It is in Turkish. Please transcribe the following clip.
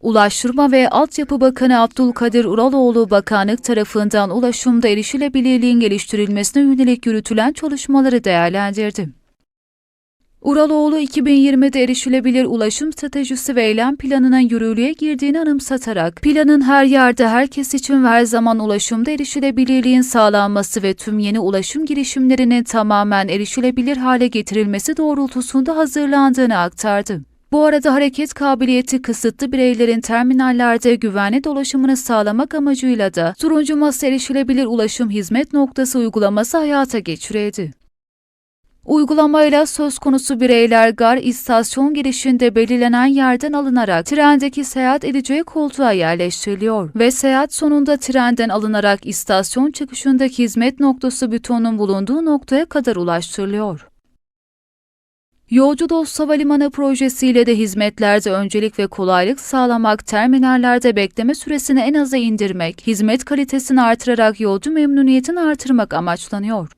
Ulaştırma ve Altyapı Bakanı Abdülkadir Uraloğlu bakanlık tarafından ulaşımda erişilebilirliğin geliştirilmesine yönelik yürütülen çalışmaları değerlendirdi. Uraloğlu 2020'de erişilebilir ulaşım stratejisi ve eylem planının yürürlüğe girdiğini anımsatarak, planın her yerde herkes için ve her zaman ulaşımda erişilebilirliğin sağlanması ve tüm yeni ulaşım girişimlerinin tamamen erişilebilir hale getirilmesi doğrultusunda hazırlandığını aktardı. Bu arada hareket kabiliyeti kısıtlı bireylerin terminallerde güvenli dolaşımını sağlamak amacıyla da turuncu masa erişilebilir ulaşım hizmet noktası uygulaması hayata geçirildi. Uygulamayla söz konusu bireyler gar istasyon girişinde belirlenen yerden alınarak trendeki seyahat edeceği koltuğa yerleştiriliyor ve seyahat sonunda trenden alınarak istasyon çıkışındaki hizmet noktası butonun bulunduğu noktaya kadar ulaştırılıyor. Yolcu Dost Havalimanı projesiyle de hizmetlerde öncelik ve kolaylık sağlamak, terminallerde bekleme süresini en aza indirmek, hizmet kalitesini artırarak yolcu memnuniyetini artırmak amaçlanıyor.